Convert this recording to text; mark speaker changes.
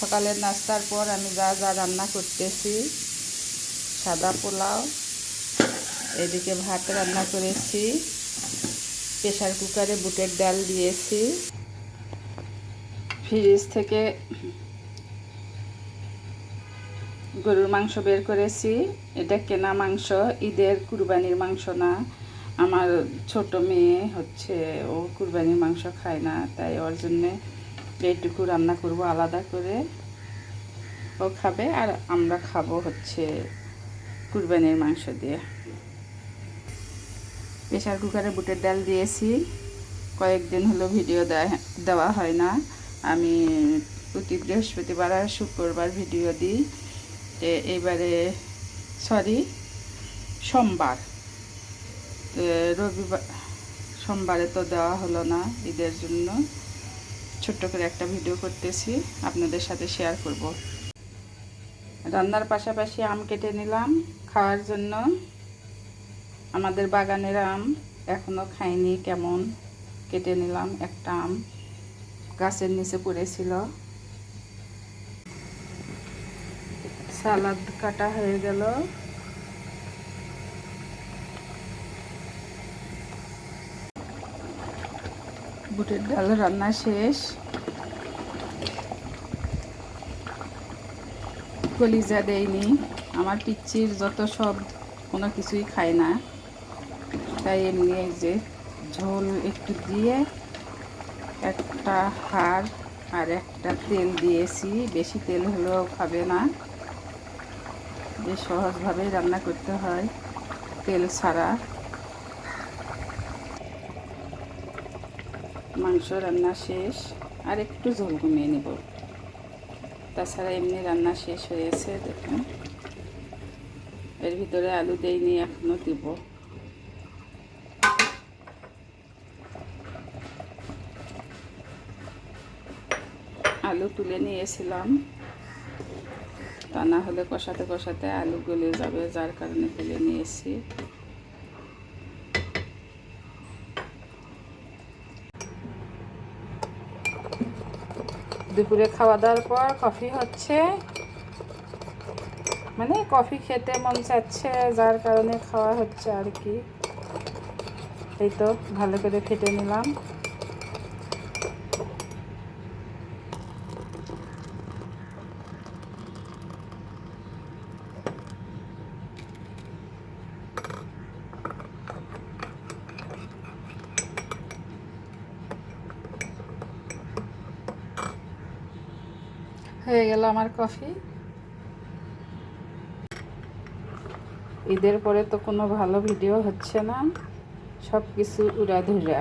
Speaker 1: সকালের নাস্তার পর আমি যা যা রান্না করতেছি, সাদা পোলাও, এদিকে ভাত রান্না করেছি প্রেশার কুকারে বুটের ডাল দিয়েছি। ফ্রিজ থেকে গরুর মাংস বের করেছি। এটা কেনা মাংস, ঈদের কুরবানির মাংস না। আমার ছোট মেয়ে হচ্ছে, ও কুরবানির মাংস খায় না, তাই ওর জন্যে এইটুকু রান্না করব আলাদা করে। ও খাবে আর আমরা খাব হচ্ছে কুরবানির মাংস দিয়ে। প্রেশার কুকারে বুটের ডাল দিয়েছি। কয়েকদিন হলো ভিডিও দেওয়া হয় না। আমি প্রতি বৃহস্পতিবার আর শুক্রবার ভিডিও দিই। এবারে সরি, সোমবার। রবিবার, সোমবারে তো দেওয়া হলো না ঈদের জন্য। ছোট্ট করে একটা ভিডিও করতেছি, আপনাদের সাথে শেয়ার করব। রান্নার পাশাপাশি আম কেটে নিলাম, খাওয়ার জন্য। আমাদের বাগানের আম এখনও খাইনি, কেমন? কেটে নিলাম একটা আম, গাছের নিচে পড়েছিল। সালাদ কাটা হয়ে গেল। বুটের ডাল। রান্না শেষ। কলিজা দেয়নি। আমার পিচ্ছির যত সব, কোনো কিছুই খায় না। তাই এমনি যে ঝোল একটু দিয়ে একটা হাড় আর একটা তেল দিয়েছি। বেশি তেল হলেও খাবে না। বেশ সহজভাবেই রান্না করতে হয় তেল ছাড়া। মাংস রান্না শেষ, আর একটু ঝোল কমিয়ে নেব। তাছাড়া এমনি রান্না শেষ হয়েছে দেখুন। এর ভিতরে আলু দেইনি এখনও দিব। আলু তুলে নিয়েছিলাম। তা না হলে কষাতে কষাতে আলু গলে যাবে, যার কারণে তুলে নিয়েছি। দুপুরে খাওয়া দাওয়ার পর কফি হচ্ছে। মানে কফি খেতে মন চাচ্ছে, যার কারণে খাওয়া হচ্ছে আর কি। এই তো, ভালো করে ফেটে নিলাম। হয়ে গেল আমার কফি। ঈদের পরে তো কোনো ভালো ভিডিও হচ্ছে না। সব কিছু উড়াধুরা।